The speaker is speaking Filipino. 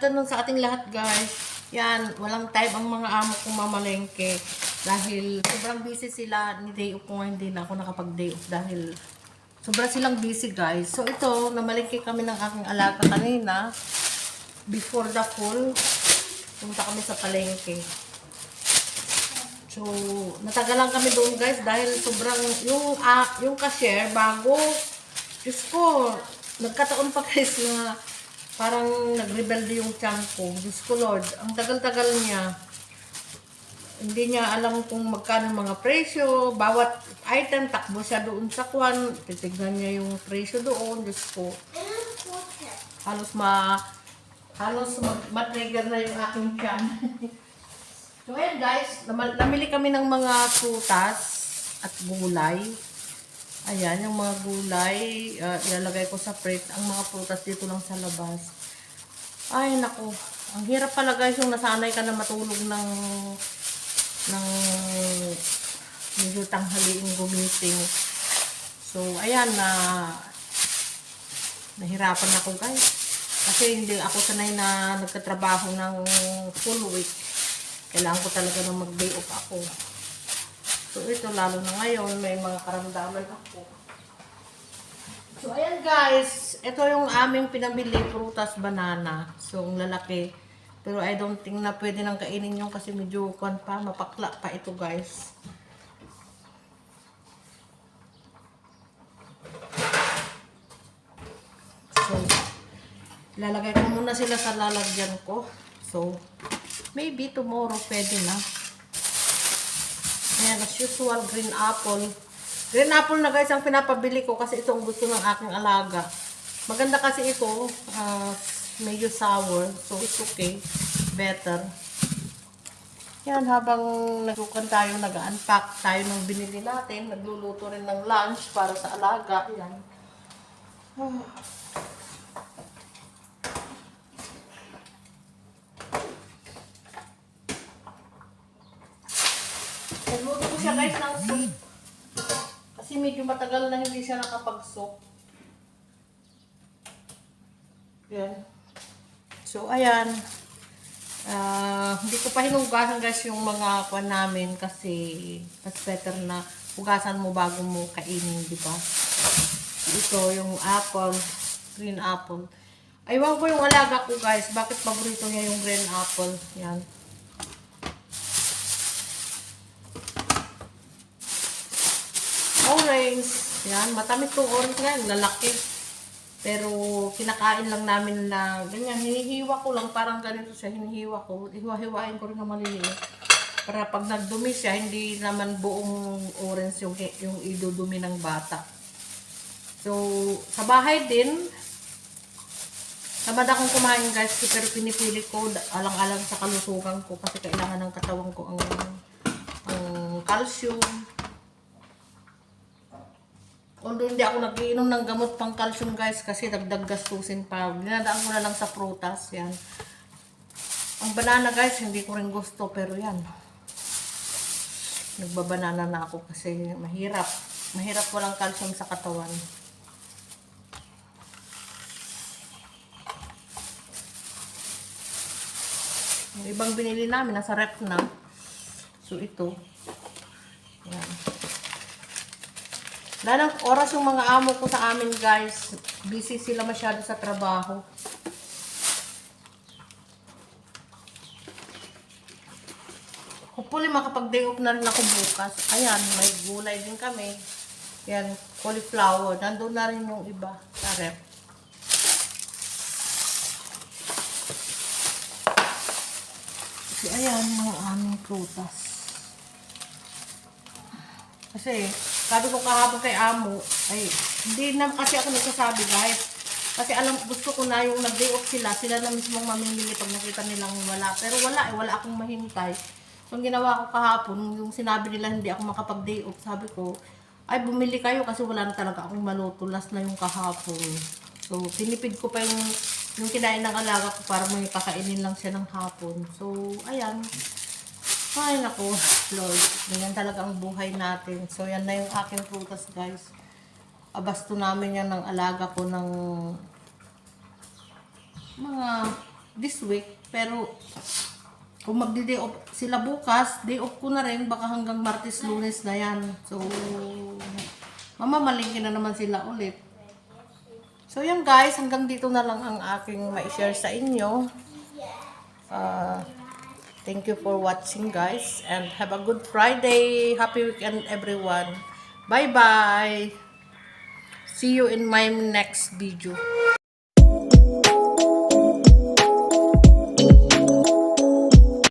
Afternoon sa ating lahat guys. Yan, walang time ang mga amo kong mamalengke. Dahil sobrang busy sila ni day off ko nga hindi ako nakapag-day off dahil sobrang silang busy guys. So ito, namalengke kami ng aking alaga kanina. Before the fall, punta kami sa palengke. So, natagalan kami doon guys dahil sobrang yung ah, yung cashier bago Diyos ko, nagkataon pa guys na parang nagrebelde yung tiyan ko. Diyos ko Lord, ang tagal-tagal niya. Hindi niya alam kung magkano mga presyo. Bawat item, takbo siya doon sa kwan. Titignan niya yung presyo doon. Diyos ko. Halos ma... Halos ma- ma-trigger na yung aking tiyan. so ayan guys, namili kami ng mga prutas at gulay. Ayan, yung mga gulay, uh, ilalagay ko sa fridge. Ang mga prutas dito lang sa labas. Ay, nako. Ang hirap pala guys yung nasanay ka na matulog ng ng medyo tanghaliing gumising. So, ayan na nahirapan ako guys. Kasi hindi ako sanay na nagkatrabaho ng full week. Kailangan ko talaga na mag-day off ako. So ito, lalo na ngayon, may mga karamdaman ako. So ayan guys, ito yung aming pinabili, prutas, banana. So ang lalaki. Pero I don't think na pwede nang kainin yung kasi medyo kwan pa, mapakla pa ito guys. So, lalagay ko muna sila sa lalagyan ko. So, maybe tomorrow pwede na. Ayan, as usual, green apple. Green apple na guys ang pinapabili ko kasi ito ang gusto ng aking alaga. Maganda kasi ito, ah, medyo sour, so it's okay. Better. Yan, habang nagkukan tayo, nag-unpack tayo ng binili natin, nagluluto rin ng lunch para sa alaga. Yan. Ah. Nagluto ko siya guys ng soup. Kasi medyo matagal na hindi siya nakapag-soup. Yan. So, ayan. Ah, hindi ko pa hinugasan guys yung mga kwan namin kasi mas better na hugasan mo bago mo kainin, di ba? Ito, yung apple, green apple. Aywan ko yung alaga ko guys. Bakit paborito niya yung green apple? Yan. Orange. Yan, matamis tong orange na yan, lalaki. Pero kinakain lang namin na ganyan, hinihiwa ko lang, parang ganito siya, hinihiwa ko. Hiwa-hiwain ko rin na maliliit. Para pag nagdumi siya, hindi naman buong orange yung, yung idudumi ng bata. So, sa bahay din, tamad akong kumain guys, pero pinipili ko alang-alang sa kalusugan ko kasi kailangan ng katawan ko ang, ang calcium, Although hindi ako nagiinom ng gamot pang calcium guys kasi dagdag gastusin pa. Dinadaan ko na lang sa prutas. Yan. Ang banana guys, hindi ko rin gusto pero yan. Nagbabanana na ako kasi mahirap. Mahirap walang calcium sa katawan. Yung ibang binili namin, nasa rep na. So ito. Yan. Lalang oras yung mga amo ko sa amin guys. Busy sila masyado sa trabaho. Hopefully makapag-day off na rin ako bukas. Ayan, may gulay din kami. Yan, cauliflower. Nandun na rin yung iba sa rep. Ayan, mga aming prutas. Kasi, sabi ko kahapon kay Amo, ay, hindi na kasi ako nagsasabi guys. Kasi alam, gusto ko na yung nag-day off sila, sila na mismong mamimili pag nakita nilang wala. Pero wala eh, wala akong mahintay. So, ang ginawa ko kahapon, yung sinabi nila hindi ako makapag-day off, sabi ko, ay bumili kayo kasi wala na talaga akong maluto. Last na yung kahapon. So, tinipid ko pa yung, yung kinain ng alaga ko para may pakainin lang siya ng hapon. So, ayan. Ay, nako, Lord. Ganyan talaga ang buhay natin. So, yan na yung aking prutas, guys. Abasto namin yan ng alaga ko ng mga this week. Pero kung magdi-day off sila bukas, day off ko na rin. Baka hanggang Martes, Lunes na yan. So, mamamalingkin na naman sila ulit. So, yun guys. Hanggang dito na lang ang aking ma-share sa inyo. Uh, thank you for watching guys. And have a good Friday. Happy weekend everyone. Bye-bye. See you in my next video.